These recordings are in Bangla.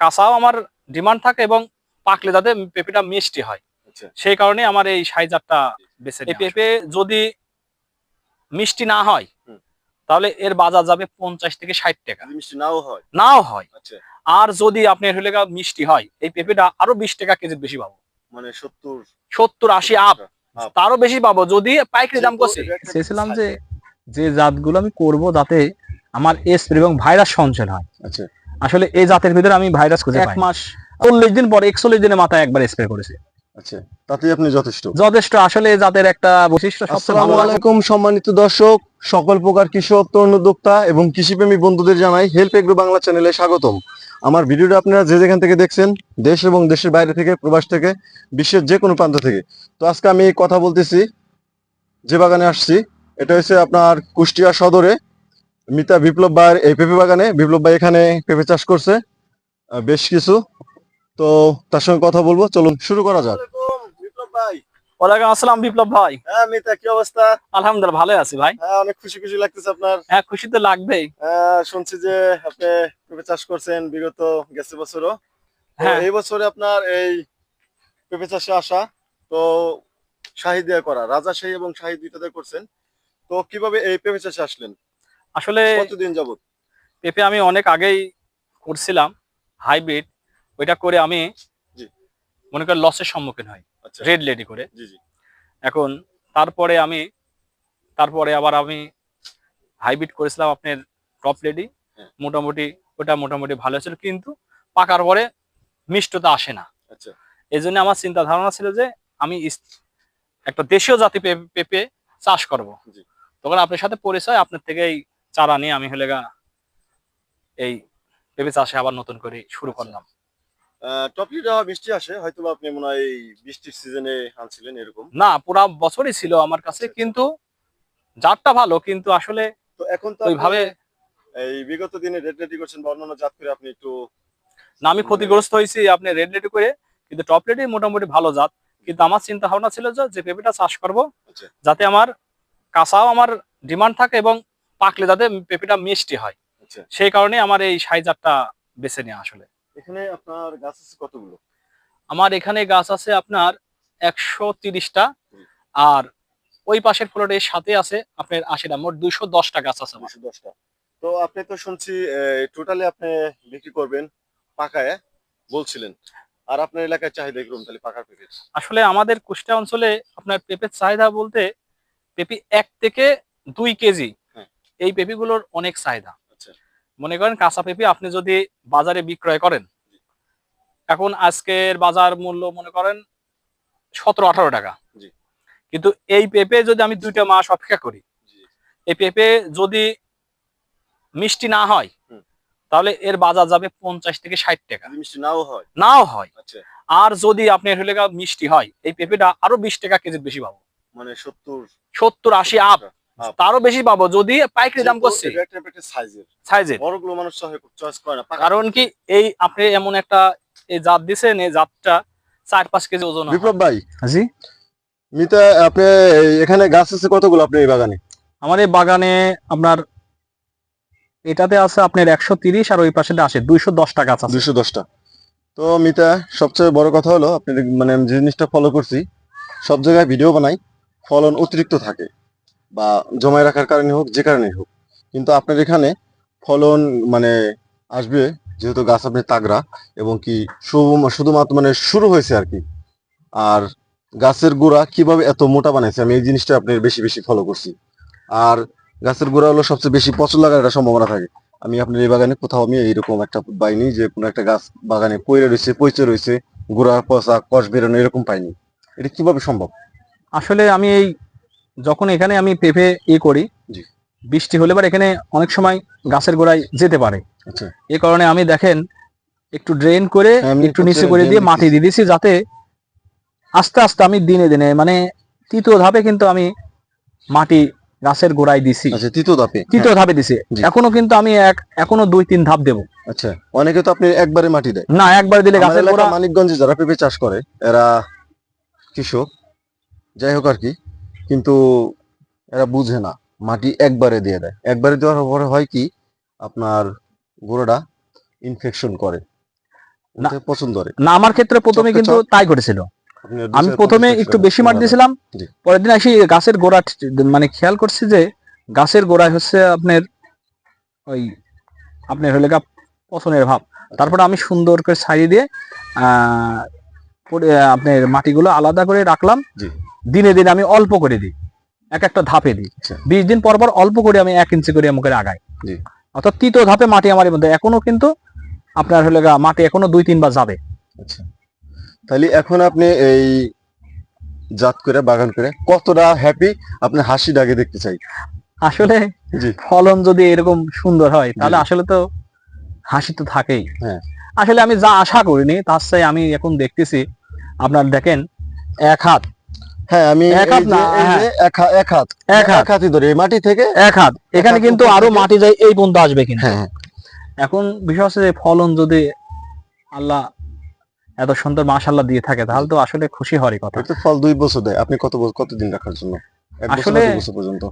কাঁচাও আমার ডিমান্ড থাকে এবং পাকলে যাতে পেঁপেটা মিষ্টি হয়। আচ্ছা। সেই কারণে আমার এই সাইজারটা বেছে এই পেঁপে যদি মিষ্টি না হয় তাহলে এর বাজার যাবে পঞ্চাশ থেকে ষাট টাকা। মিষ্টি নাও হয়। নাও হয়। আচ্ছা। আর যদি আপনি হলে মিষ্টি হয় এই পেঁপেটা আরও বিশ টাকা কেজি বেশি পাবো। মানে সত্তর সত্তর আশি আপ। তারও বেশি পাবো। যদি পাইকারি দাম করছে। চেয়েছিলাম যে যে জাতগুলো আমি করব যাতে আমার স্প্রে এবং ভাইরাস সঞ্চয় হয়। আচ্ছা। আসলে এই জাতের ভিতরে আমি ভাইরাস খুঁজে এক মাস। চল্লিশ দিন পর একচল্লিশ দিনের মাথায় একবার স্প্রে করেছি। আচ্ছা তাতেই আপনি যথেষ্ট। যথেষ্ট আসলে এই জাতের একটা বৈশিষ্ট্য আসসালামু আলাইকুম সম্মানিত দর্শক সকল প্রকার কৃষক তরুণ উদ্যোক্তা এবং কৃষিপ্রেমী বন্ধুদের জানাই হেল্প এগ্রো বাংলা চ্যানেলে স্বাগতম। আমার ভিডিওটা আপনারা যে যেখান থেকে দেখছেন দেশ এবং দেশের বাইরে থেকে প্রবাস থেকে বিশ্বের যে কোনো প্রান্ত থেকে। তো আজকে আমি কথা বলতেছি যে বাগানে আসছি এটা হচ্ছে আপনার কুষ্টিয়া সদরে। মিতা বিপ্লব ভাইয়ের এই পেঁপে বাগানে বিপ্লব ভাই এখানে পেঁপে চাষ করছে বেশ কিছু। তো তার সঙ্গে কথা বলব চলুন শুরু করা যাক। বিপ্লব ভাই। ওয়ালাইকুম আসসালাম বিপ্লব ভাই। হ্যাঁ মিতা কি অবস্থা? আলহামদুলিল্লাহ ভালো আছি ভাই। হ্যাঁ অনেক খুশি খুশি লাগতেছে আপনার। হ্যাঁ খুশি তো লাগবেই। আহ, শুনছি যে আপনি পেঁপে চাষ করছেন বিগত গেছে বছরও। হ্যাঁ। এই বছরে আপনার এই পেঁপে চাষে আসা তো শাহি দিয়ে করা রাজাশাহী এবং শাহি দুইটাতে করছেন। তো কীভাবে এই পেঁপে চাষে আসলেন? আসলে কতদিন যাবত পেঁপে আমি অনেক আগেই করছিলাম হাইব্রিড। ওইটা করে আমি জি। মনে করি লসের সম্মুখীন হই। আচ্ছা। রেড লেডি করে। জি জি। এখন তারপরে আমি তারপরে আবার আমি হাইব্রিড করেছিলাম আপনার টপ লেডি হ্যাঁ। মোটামুটি ওটা মোটামুটি ভালো ছিল কিন্তু পাকার পরে মিষ্টতা আসে না। আচ্ছা। এই জন্য আমার চিন্তা ধারণা ছিল যে আমি একটা দেশীয় জাতি পেঁপে চাষ করব। জি। তখন আপনার সাথে পরিচয় আপনার থেকে এই চারা নিয়ে আমি হলে এই পেঁপে চাষে আবার নতুন করে শুরু করলাম টপলিটা মিষ্টি আসে হয়তো আপনি মনে হয় বৃষ্টির সিজনে আনছিলেন এরকম না পুরা বছরই ছিল আমার কাছে আচ্ছা। কিন্তু জাতটা ভালো কিন্তু আসলে তো এখন তো ওইভাবে এই বিগত দিনে রেড রেডি করছেন বা অন্যান্য জাত করে আপনি একটু না আমি ক্ষতিগ্রস্ত হয়েছি আপনি রেড লেডি করে কিন্তু টপ লেডি মোটামুটি ভালো জাত কিন্তু আমার চিন্তা ভাবনা ছিল যে যে পেঁপেটা চাষ করব আচ্ছা। যাতে আমার কাঁচাও আমার ডিমান্ড থাকে এবং পাকলে যাতে পেঁপেটা মিষ্টি হয়। আচ্ছা। সেই কারণে আমার এই সাইজারটা বেছে নেওয়া আসলে। এখানে আপনার গাছ আছে কতগুলো? আমার এখানে গাছ আছে আপনার একশো তিরিশটা। আর ওই পাশের ফ্লোরের সাথে আছে আপনার আশিটা মোট দুইশো দশটা গাছ আছে দুশো দশটা। তো আপনি তো শুনছি টোটালি আপনি বিক্রি করবেন পাকায় বলছিলেন। আর আপনার এলাকায় চাহিদা কীরকম তাহলে পাকা পেঁপে আসলে আমাদের কুষ্টা অঞ্চলে আপনার পেঁপের চাহিদা বলতে পেঁপি এক থেকে দুই কেজি। এই পেঁপিগুলোর অনেক চাহিদা। আচ্ছা। মনে করেন কাঁচা পেঁপে আপনি যদি বাজারে বিক্রয় করেন এখন আজকের বাজার মূল্য মনে করেন সতেরো আঠারো টাকা। জি। কিন্তু এই পেঁপে যদি আমি দুইটা মাস অপেক্ষা করি এই পেঁপে যদি মিষ্টি না হয়। তাহলে এর বাজার যাবে পঞ্চাশ থেকে ষাট টাকা। মিষ্টি নাও হয়? নাও হয়। আচ্ছা। আর যদি আপনি হলে মিষ্টি হয় এই পেঁপেটা আরও বিশ টাকা কেজি বেশি পাবো। মানে সত্তর সত্তর আশি আপ. তারও বেশি পাবো যদি পাইকারি দাম করছে। একটা একটা সাইজের। সাইজের। বড়গুলো মানুষ চয়েস করে না কারণ কি এই আপনি এমন একটা এই জাত দিছেন এই জাতটা চার পাঁচ কেজি ওজন বিপ্লব ভাই জি মিতা আপনি এখানে গাছ আছে কতগুলো আপনি এই বাগানে? আমার এই বাগানে আপনার এটাতে আছে আপনার একশো তিরিশ আর ওই পাশে আসে দুইশো দশটা গাছ আছে। দুশো দশটা তো মিতা সবচেয়ে বড় কথা হলো আপনি মানে যে জিনিসটা ফলো করছি সব জায়গায় ভিডিও বানাই ফলন অতিরিক্ত থাকে। বা জমায় রাখার কারণে হোক, যে কারণে হোক। কিন্তু আপনার এখানে ফলন মানে আসবে, যেহেতু গাছ আপনি তাগড়া এবং কি শুধু- শুধুমাত্র মানে শুরু হয়েছে আর কি। আর গাছের গোড়া কীভাবে এত মোটা বানাইছে, আমি এই জিনিসটা আপনার বেশি বেশি ফলো করছি। আর গাছের গোড়া হলো সবচেয়ে বেশি পচন লাগার একটা সম্ভাবনা থাকে। আমি আপনার এই বাগানে কোথাও আমি এইরকম একটা পাইনি যে কোনো একটা গাছ বাগানে পইরে রয়েছে, পচে রয়েছে গোড়া পচা, কষ বেরোনো এরকম পাইনি। এটা কীভাবে সম্ভব? আসলে আমি এই যখন এখানে আমি পেঁপে ই করি বৃষ্টি হলে বা এখানে অনেক সময় গাছের গোড়ায় যেতে পারে। এ কারণে আমি দেখেন একটু ড্রেন করে হ্যাঁ, একটু নিচে করে দিয়ে মাটি দিয়ে দিছি যাতে আস্তে আস্তে আমি দিনে দিনে মানে তৃতীয় ধাপে কিন্তু আমি মাটি গাছের গোড়ায় দিছি। আচ্ছা তৃতীয় ধাপে। তৃতীয় ধাপে দিছি। এখনও কিন্তু আমি এক এখনও দুই তিন ধাপ দেবো। আচ্ছা অনেকে তো আপনি একবারে মাটি দেয়। না একবারে দিলে গাছের গোড়া মানিকগঞ্জে যারা পেঁপে চাষ করে এরা কৃষক। যাই হোক আর কি। কিন্তু এরা বুঝে না। মাটি একবারে দিয়ে দেয়। একবারে দেওয়ার পরে হয় কি? আপনার গোড়াটা ইনফেকশন করে। পছন্দ করে। না আমার ক্ষেত্রে প্রথমে কিন্তু তাই করেছিল আমি প্রথমে একটু বেশি মাটি দিয়েছিলাম। পরের দিন আসি গাছের গোড়া মানে খেয়াল করছি যে গাছের গোড়ায় হচ্ছে আপনার ওই আপনার হলে পছনের ভাব। তারপরে আমি সুন্দর করে ছাড়িয়ে দিয়ে আহ, আপনার মাটিগুলো আলাদা করে রাখলাম। দিনে দিনে আমি অল্প করে দিই। এক একটা ধাপে দিই। আচ্ছা। বিশ দিন পর পর অল্প করে আমি এক ইঞ্চি করে আমাকে আগাই। অর্থাৎ তৃতীয় ধাপে মাটি আমার মধ্যে এখনও কিন্তু আপনার হলে মাটি এখনও দুই তিনবার যাবে। আচ্ছা। তাহলে এখন আপনি এই জাত করে বাগান করে কতটা হ্যাপি আপনি হাসি ডাকে দেখতে চাই? আসলে জি। ফলন যদি এরকম সুন্দর হয় তাহলে আসলে তো হাসি তো থাকেই। হ্যাঁ। আসলে আমি যা আশা করিনি তার চেয়ে আমি এখন দেখতেছি আপনার দেখেন এক হাত। হ্যাঁ আমি এক হাত না, হ্যাঁ। এক হাত এক হাত। এক হাত। হাতই ধরে এই মাটি থেকে এক হাত। এখানে কিন্তু আরও মাটি যায় এই পর্যন্ত আসবে কিন্তু। হ্যাঁ হ্যাঁ। এখন বিষয় হচ্ছে যে ফলন যদি আল্লাহ এত সুন্দর মাশাল্লাহ দিয়ে থাকে তাহলে তো আসলে খুশি হওয়ারই কথা। ফল দুই বছর দেয়। আপনি কত বছর কতদিন রাখার জন্য? আসলে- পর্যন্ত?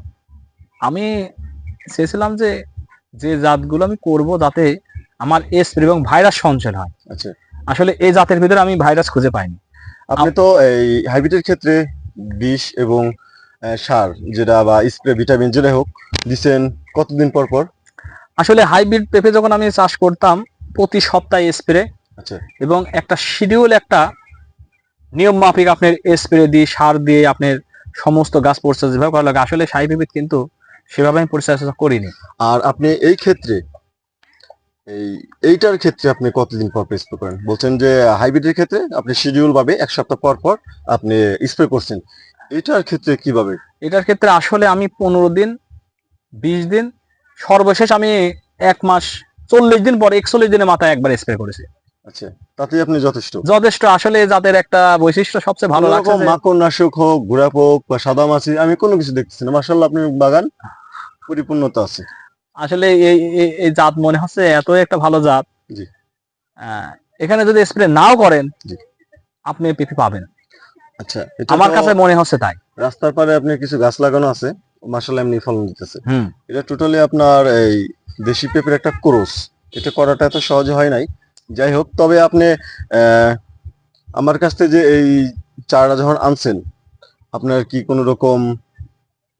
আমি চেয়েছিলাম যে যে জাতগুলো আমি করব যাতে আমার স্প্রে এবং ভাইরাস সঞ্চয় হয়। আচ্ছা। আসলে এই জাতের ভিতরে আমি ভাইরাস খুঁজে পাইনি। আপনি তো এই হাইব্রিডের ক্ষেত্রে বিষ এবং সার যেটা বা স্প্রে ভিটামিন যেটা হোক দিচ্ছেন কতদিন পর পর? আসলে হাইব্রিড পেঁপে যখন আমি চাষ করতাম প্রতি সপ্তাহে স্প্রে আচ্ছা। এবং একটা শিডিউল একটা নিয়ম মাফিক আপনার স্প্রে দিয়ে সার দিয়ে আপনার সমস্ত গাছ পরিচর্যা যেভাবে করা লাগে আসলে সাই পেঁপে কিন্তু সেভাবে আমি পরিচর্যা করিনি। আর আপনি এই ক্ষেত্রে এই এইটার ক্ষেত্রে আপনি কতদিন পর স্প্রে করেন? বলছেন যে হাইব্রিডের ক্ষেত্রে আপনি শিডিউল ভাবে এক সপ্তাহ পর পর আপনি স্প্রে করছেন। এটার ক্ষেত্রে কীভাবে? এটার ক্ষেত্রে আসলে আমি পনেরো দিন বিশ দিন সর্বশেষ আমি এক মাস চল্লিশ দিন পরে একচল্লিশ দিনের মাথায় একবার স্প্রে করেছি। আচ্ছা তাতে আপনি যথেষ্ট। যথেষ্ট আসলে জাতের একটা বৈশিষ্ট্য সবচেয়ে ভালো লাগছে রকম যে- মাকড়নাশক হোক ঘোড়া পোক বা সাদা মাছি আমি কোনো কিছু দেখতেছি না। মার্শাল্লাহ আপনি বাগান পরিপূর্ণতা আছে। আসলে এই এই- জাত মনে হচ্ছে এত একটা ভালো জাত। এখানে যদি স্প্রে নাও করেন আপনি পেঁপে পাবেন। আচ্ছা আমার কাছে মনে হচ্ছে তাই। রাস্তার পারে আপনি কিছু গাছ লাগানো আছে মার্শাল্লাহ এমনি ফলন দিতেছে। এটা টোটালি আপনার এই দেশি পেঁপের একটা ক্রোস এটা করাটা এত সহজে হয় নাই। যাই হোক তবে আপনি আহ, আমার কাছ থেকে যে এই চারাটা যখন আনছেন আপনার কি কোনো রকম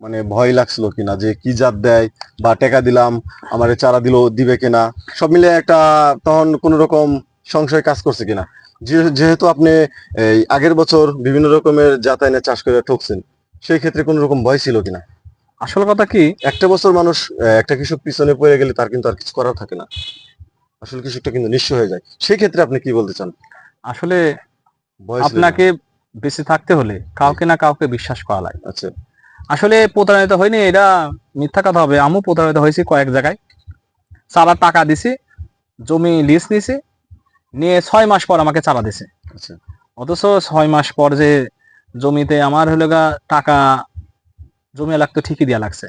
মানে ভয় লাগছিল কিনা যে কি জাত দেয় বা টাকা দিলাম আমার চারা দিল দিবে কিনা? সব মিলে একটা তখন কোনো রকম সংশয় কাজ করছে কিনা? যেহেতু আপনি এই আগের বছর বিভিন্ন রকমের জাত এনে চাষ করে ঠকছেন সেই ক্ষেত্রে কোনো রকম ভয় ছিল কিনা? আসল কথা কি? একটা বছর মানুষ একটা কৃষক পিছনে পড়ে গেলে তার কিন্তু আর কিছু করার থাকে না। আসলে কৃষকটা কিন্তু নিঃস্ব হয়ে যায়। সেই ক্ষেত্রে আপনি কি বলতে চান? আসলে আপনাকে বেঁচে থাকতে হলে কাউকে না কাউকে বিশ্বাস করা লাগে। আচ্ছা। আসলে প্রতারিত হয়নি এটা মিথ্যা কথা হবে। আমিও প্রতারিত হয়েছি কয়েক জায়গায়। চারা টাকা দিছি জমি লিজ নিছি নিয়ে ছয় মাস পর আমাকে চারা দিছে। আচ্ছা। অথচ ছয় মাস পর যে জমিতে আমার হলো টাকা জমি লাগতো ঠিকই দেওয়া লাগছে।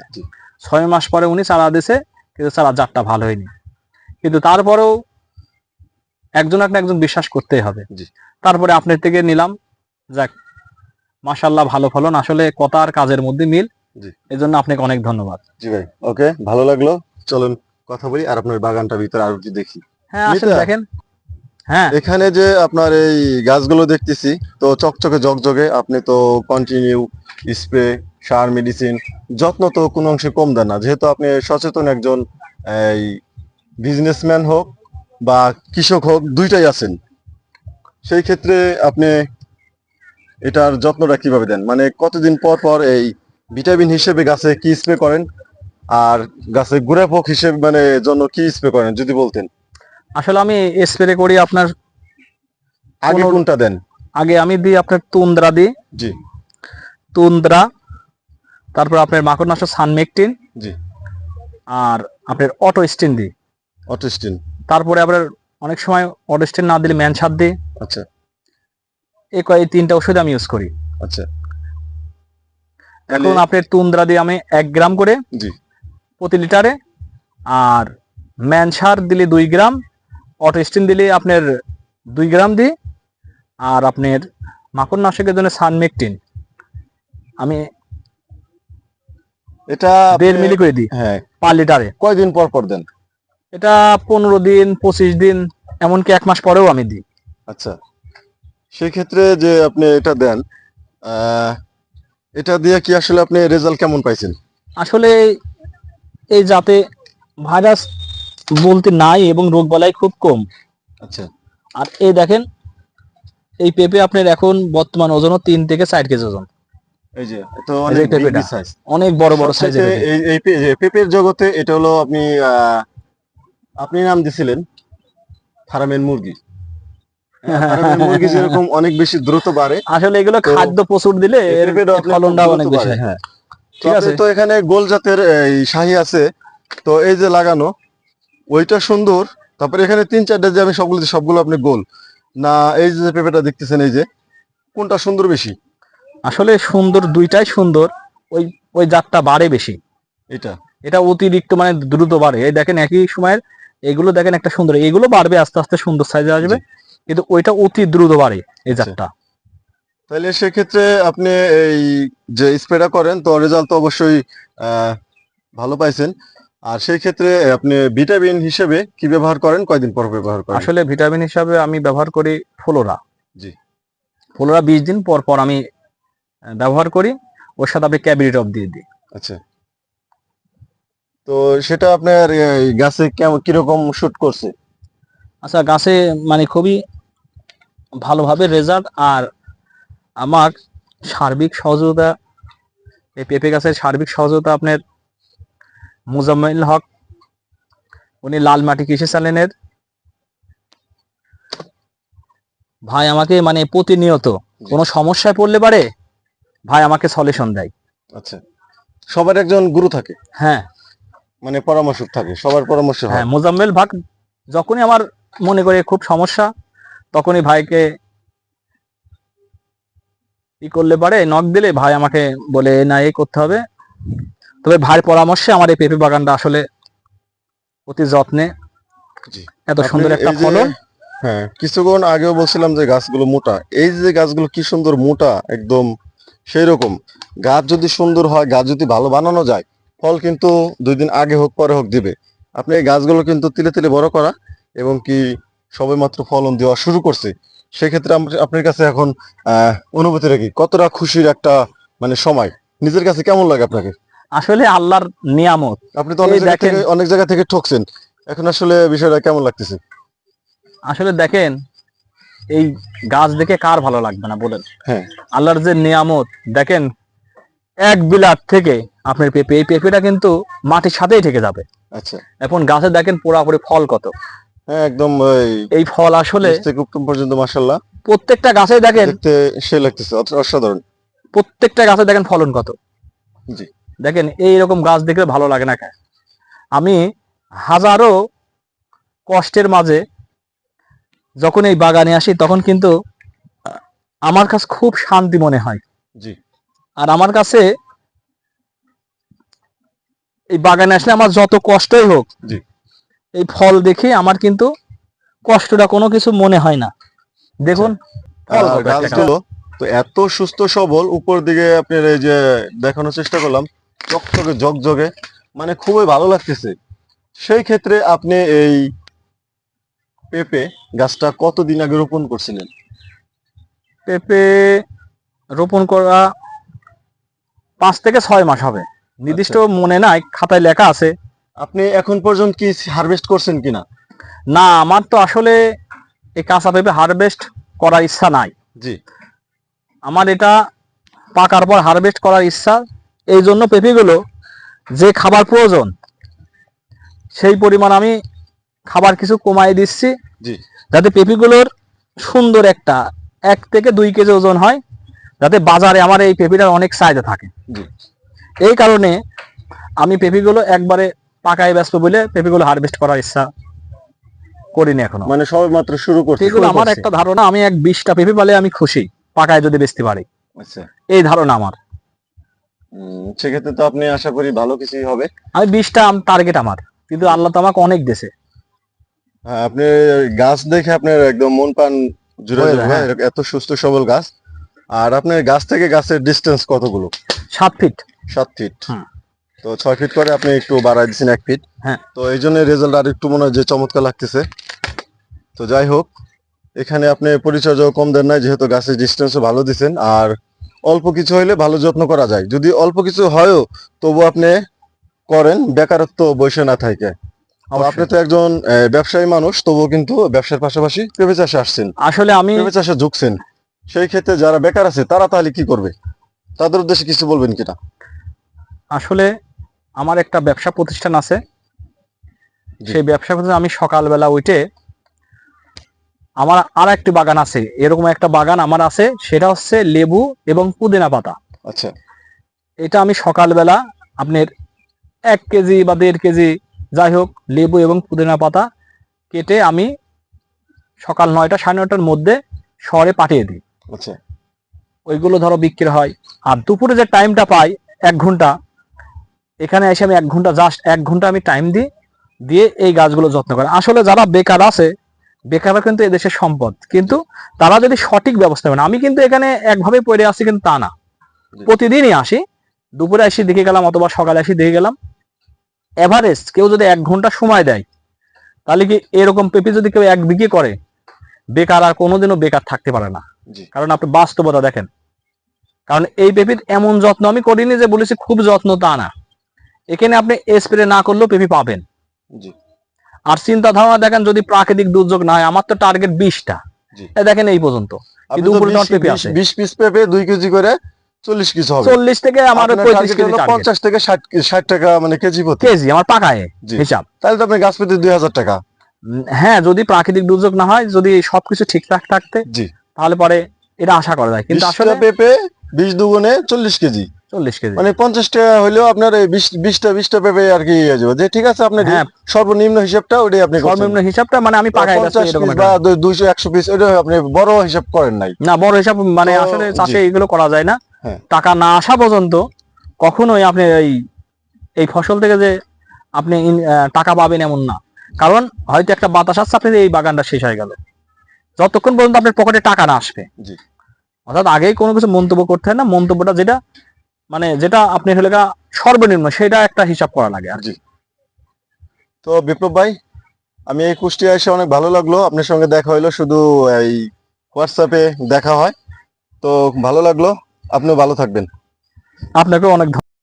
ছয় মাস পরে উনি চারা দিছে কিন্তু চারা জাতটা ভালো হয়নি। কিন্তু তারপরেও একজন একটা একজন বিশ্বাস করতেই হবে। তারপরে আপনার থেকে নিলাম যাক। মাশাল্লাহ ভালো ফলন। আসলে কথা আর কাজের মধ্যে মিল। এই জন্য আপনাকে অনেক ধন্যবাদ। জি ভাই ওকে ভালো লাগল। চলুন কথা বলি আর আপনার বাগানটা ভিতরে আরও একটু দেখি। হ্যাঁ আসলে দেখেন। হ্যাঁ। এখানে যে আপনার এই গাছগুলো দেখতেছি তো চকচকে জগজগে আপনি তো কন্টিনিউ স্প্রে সার মেডিসিন যত্ন তো কোনো অংশে কম দেন না। যেহেতু আপনি সচেতন একজন এই বিজনেসম্যান হোক বা কৃষক হোক দুইটাই আছেন। সেই ক্ষেত্রে আপনি এটার যত্নটা কীভাবে দেন? মানে কতদিন পর পর এই ভিটামিন হিসেবে গাছে কি স্প্রে করেন? আর গাছে গুড়া পোক হিসেবে মানে জন্য কি স্প্রে করেন যদি বলতেন? আসলে আমি স্প্রে করি আপনার আগে কোনো- কোনটা দেন? আগে আমি দিই আপনার তুন্দ্রা দিই। জি। তুন্দ্রা তারপর আপনার মাকড়নাশক সানমেকটিন। জি। আর আপনার অটো স্টিন দিই। অটিস্টিন। তারপরে আবার অনেক সময় অটো স্টিন না দিলে ম্যানসার দিই। আচ্ছা। এই কয় তিনটা ওষুধ আমি ইউজ করি। আচ্ছা। এখন আপনার তুন্দ্রা দিয়ে আমি এক গ্রাম করে জি। প্রতি লিটারে আর ম্যানসার দিলে দুই গ্রাম অটো স্টিন দিলে আপনার দুই গ্রাম দিই আর আপনার মাকড়নাশকের জন্য সানমেকটিন। আমি এটা দেড় মিলি করে দিই হ্যাঁ। পার লিটারে। কয়দিন পর পর দেন? এটা পনেরো দিন পঁচিশ দিন এমনকি এক মাস পরেও আমি দিই। আচ্ছা। সেই ক্ষেত্রে যে আপনি এটা দেন এটা দিয়ে কি আসলে আপনি রেজাল্ট কেমন পাইছেন? আসলে এই যাতে ভাইরাস বলতে নাই এবং রোগ বালাই খুব কম। আচ্ছা। আর এই দেখেন এই পেঁপে আপনার এখন বর্তমান ওজন তিন থেকে চার কেজি ওজন। এই যে তো অনেক পেঁপেটা। সাইজ অনেক বড় বড় সাইজের এই পেঁপের জগতে এটা হলো আপনি আপনি নাম দিছিলেন ফার্মের মুরগি। মুরগি যেরকম অনেক বেশি দ্রুত বাড়ে আসলে এগুলো খাদ্য প্রচুর দিলে অনেক বেশি হ্যাঁ। ঠিক আছে। তো এখানে গোল জাতের শাহী আছে তো এই যে লাগানো ওইটা সুন্দর তারপরে এখানে তিন চারটা যে আমি সবগুলো সবগুলো আপনি গোল। না এই যে পেঁপেটা দেখতেছেন এই যে কোনটা সুন্দর বেশি? আসলে সুন্দর দুইটাই সুন্দর ওই ওই জাতটা বাড়ে বেশি। এটা? এটা অতিরিক্ত মানে দ্রুত বাড়ে। এই দেখেন একই সময়ের এগুলো দেখেন একটা সুন্দর এগুলো বাড়বে আস্তে আস্তে সুন্দর সাইজে আসবে। কিন্তু ওইটা অতি দ্রুত বাড়ে এই আচ্ছা। জাতটা। তাহলে সেক্ষেত্রে আপনি এই যে স্প্রেটা করেন তো রেজাল্ট তো অবশ্যই ভালো পাইছেন। আর সেই ক্ষেত্রে আপনি ভিটামিন হিসেবে কি ব্যবহার করেন? কয়দিন পর ব্যবহার করেন? আসলে ভিটামিন হিসাবে আমি ব্যবহার করি ফ্লোরা। জি। ফ্লোরা বিশ দিন পর পর আমি ব্যবহার করি। ওর সাথে আপনি ক্যাবিনেট অফ দিয়ে দিই আচ্ছা। তো সেটা আপনার গাছে কেমন কীরকম শুট করছে? আচ্ছা গাছে মানে খুবই ভালোভাবে রেজাল্ট আর আমার সার্বিক সহযোগিতা এই পেঁপে গাছের সার্বিক সহযোগিতা আপনার মুজাম্মেল হক উনি লাল মাটি কৃষি চ্যানেলের ভাই আমাকে মানে প্রতিনিয়ত কোনো সমস্যায় পড়লে পারে ভাই আমাকে সলিউশন দেয়। আচ্ছা সবার একজন গুরু থাকে। হ্যাঁ। মানে পরামর্শ থাকে সবার পরামর্শ হ্যাঁ মোজাম্মেল ভাগ যখনই আমার মনে করে খুব সমস্যা তখনই ভাইকে ই করলে পারে নক দিলে ভাই আমাকে বলে না এই করতে হবে। তবে ভাইয়ের পরামর্শে আমার এই পেঁপে বাগানটা আসলে অতি যত্নে এত সুন্দর একটা ফলন। হ্যাঁ কিছুক্ষণ আগেও বলছিলাম যে গাছগুলো মোটা। এই যে গাছগুলো কি সুন্দর মোটা একদম সেই রকম গাছ যদি সুন্দর হয় গাছ যদি ভালো বানানো যায় ফল কিন্তু দুই দিন আগে হোক পরে হোক দিবে। আপনি এই গাছগুলো কিন্তু তিলে তিলে বড় করা এবং কি সবেমাত্র ফলন দেওয়া শুরু করছে। সেক্ষেত্রে আমরা- আপনার কাছে এখন আহ অনুভূতিটা কি কতটা খুশির একটা মানে সময়? নিজের কাছে কেমন লাগে আপনাকে? আসলে আল্লাহর নিয়ামত। আপনি তো অনেক জায়গা। থেকে অনেক জায়গা থেকে ঠকছেন। এখন আসলে বিষয়টা কেমন লাগতেছে? আসলে দেখেন এই গাছ দেখে কার ভালো লাগবে না বলেন? হ্যাঁ। আল্লাহর যে নিয়ামত দেখেন এক বিলাট থেকে আপনার পেঁপে এই পেঁপেটা কিন্তু মাটির সাথেই থেকে যাবে। আচ্ছা। এখন গাছে দেখেন পোড়াপুরি ফল কত। হ্যাঁ একদম এই ফল আসলে থেকে পর্যন্ত প্রত্যেকটা গাছে দেখেন দেখতে সে লাগতেছে অসাধারণ। প্রত্যেকটা গাছে দেখেন ফলন কত। জি। দেখেন এই রকম গাছ দেখলে ভালো লাগে না আমি হাজারো কষ্টের মাঝে যখন এই বাগানে আসি তখন কিন্তু আমার কাছে খুব শান্তি মনে হয়। জি। আর আমার কাছে এই বাগানে আসলে আমার যত কষ্টই হোক জি। এই ফল দেখে আমার কিন্তু কষ্টটা কোনো কিছু মনে হয় না। দেখুন একটা। গাছগুলো তো এত সুস্থ সবল উপর দিকে আপনার এই যে দেখানোর চেষ্টা করলাম চকচকে জগজগে মানে খুবই ভালো লাগতেছে। সেই ক্ষেত্রে আপনি এই পেঁপে গাছটা কতদিন আগে রোপণ করছিলেন? পেঁপে রোপণ করা পাঁচ থেকে ছয় মাস হবে। নির্দিষ্ট মনে নাই খাতায় লেখা আছে। আপনি এখন পর্যন্ত কি হারভেস্ট করছেন কিনা? না আমার তো আসলে এই কাঁচা পেঁপে হারভেস্ট করার ইচ্ছা নাই। জি। আমার এটা পাকার পর হারভেস্ট করার ইচ্ছা। এই জন্য পেঁপেগুলো যে খাবার প্রয়োজন সেই পরিমাণ আমি খাবার কিছু কমাই দিচ্ছি। জি। যাতে পেঁপেগুলোর সুন্দর একটা এক থেকে দুই কেজি ওজন হয় যাতে বাজারে আমার এই পেঁপেটার অনেক চাহিদা থাকে। জি। এই কারণে আমি পেঁপেগুলো একবারে পাকায় ব্যস্ত বলে পেঁপেগুলো হারভেস্ট করার ইচ্ছা করিনি এখনও। মানে সবে মাত্র শুরু করছি আমার একটা ধারণা আমি এক বিশটা পেঁপে পালে আমি খুশি পাকায় যদি বেচতে পারি। আচ্ছা। এই ধারণা আমার। সেক্ষেত্রে তো আপনি আশা করি ভালো কিছুই হবে। আমি বিশটা টার্গেট আমার কিন্তু আল্লাহ তো আমাকে অনেক দেশে হ্যাঁ, আপনি গাছ দেখে আপনার একদম মন প্রাণ জুড়ে যাবে হ্যাঁ। এত সুস্থ সবল গাছ। আর আপনার গাছ থেকে গাছের ডিস্টেন্স কতগুলো? সাত ফিট সাত ফিট। তো ছয় ফিট করে আপনি একটু বাড়াই দিচ্ছেন এক ফিট হ্যাঁ। তো এই জন্য রেজাল্ট আর একটু মনে হয় যে চমৎকার লাগতেছে। তো যাই হোক এখানে আপনি পরিচর্যাও কম দেন নাই যেহেতু গাছের ডিস্টেন্সও ভালো দিচ্ছেন আর অল্প কিছু হইলে ভালো যত্ন করা যায়। যদি অল্প কিছু হয়ও তবু আপনি করেন বেকারত্ব বসে না থাকে। আপনি তো একজন ব্যবসায়ী মানুষ তবুও কিন্তু ব্যবসার পাশাপাশি পেঁপে চাষে আসছেন। আসলে আমি পেঁপে চাষে ঝুঁকছেন। সেই ক্ষেত্রে যারা বেকার আছে তারা তাহলে কি করবে? তাদের উদ্দেশ্যে কিছু বলবেন কিনা? আসলে আমার একটা ব্যবসা প্রতিষ্ঠান আছে। সেই ব্যবসা প্রতিষ্ঠানে আমি সকালবেলা উঠে আমার আর একটি বাগান আছে। এরকম একটা বাগান আমার আছে। সেটা হচ্ছে লেবু এবং পুদিনা পাতা। আচ্ছা। এটা আমি সকালবেলা আপনার এক কেজি বা দেড় কেজি যাই হোক লেবু এবং পুদিনা পাতা কেটে আমি সকাল নয়টা সাড়ে নয়টার মধ্যে শহরে পাঠিয়ে দিই। আচ্ছা। ওইগুলো ধরো বিক্রি হয়। আর দুপুরে যে টাইমটা পাই এক ঘণ্টা এখানে এসে আমি এক ঘণ্টা জাস্ট এক ঘণ্টা আমি টাইম দিই দিয়ে এই গাছগুলো যত্ন করে। আসলে যারা বেকার আছে বেকাররা কিন্তু এদেশের সম্পদ। কিন্তু তারা যদি সঠিক ব্যবস্থা নেন আমি কিন্তু এখানে একভাবে পড়ে আসি কিন্তু তা না। প্রতিদিনই আসি দুপুরে এসে দেখে গেলাম অথবা সকালে এসে দেখে গেলাম এভারেস্ট কেউ যদি এক ঘণ্টা সময় দেয় তাহলে কি এরকম পেঁপে যদি কেউ এক বিঘে করে বেকার আর কোনোদিনও বেকার থাকতে পারে না। কারণ আপনি বাস্তবতা দেখেন। কারণ এই পেঁপির এমন যত্ন আমি করিনি যে বলেছি খুব যত্ন তা না। এখানে আপনি স্প্রে না করলেও পেঁপি পাবেন। আর চিন্তা ধারণা দেখেন যদি প্রাকৃতিক দুর্যোগ না হয় আমার তো টার্গেট বিশটা। দেখেন এই পর্যন্ত। কিন্তু তো উপরে 20 নট পেঁপে 20 আছে। 20 পিস পেঁপে দুই কেজি করে চল্লিশ কেজি হবে। চল্লিশ থেকে আমার। পঞ্চাশ থেকে ষাট ষাট টাকা মানে কেজি প্রতি। কেজি আমার পাকায়। হিসাব। তাহলে তো আপনি গাছ পেতে দুই হাজার টাকা। হ্যাঁ যদি প্রাকৃতিক দুর্যোগ না হয় যদি সবকিছু ঠিকঠাক থাকতে জি। তাহলে পরে এটা আশা করা যায়। কিন্তু আসলে পেঁপে বিশ দুগুণে চল্লিশ কেজি। চল্লিশ কেজি। মানে পঞ্চাশ টাকা হলেও আপনার এই বিশটা বিশটা পেঁপে আর কি ইয়ে যাবে। যে ঠিক আছে আপনার হ্যাঁ। সর্বনিম্ন হিসাবটা ওটাই আপনি সর্বনিম্ন হিসাবটা মানে আমি পাকায় গেছি পঞ্চাশ এরকম পিস একটা। বা দুইশো একশো পিস ওটা আপনি বড় হিসাব করেন নাই। না বড় হিসাব মানে আসলে চাষে এগুলো করা যায় না। হ্যাঁ। টাকা না আসা পর্যন্ত কখনোই আপনি এই এই ফসল থেকে যে আপনি টাকা পাবেন এমন না। কারণ হয়তো একটা বাতাস আসছে আপনি এই বাগানটা শেষ হয়ে গেল। যতক্ষণ পর্যন্ত আপনার পকেটে টাকা না আসবে। অর্থাৎ আগেই কোনো কিছু মন্তব্য করতে হয় না। মন্তব্যটা যেটা মানে যেটা আপনি হলে সর্বনিম্ন সেটা একটা হিসাব করা লাগে আর। জি তো বিপ্লব ভাই আমি এই কুষ্টিয়া এসে অনেক ভালো লাগল আপনার সঙ্গে দেখা হইল শুধু এই হোয়াটসঅ্যাপে দেখা হয় তো ভালো লাগল আপনিও ভালো থাকবেন আপনাকে অনেক।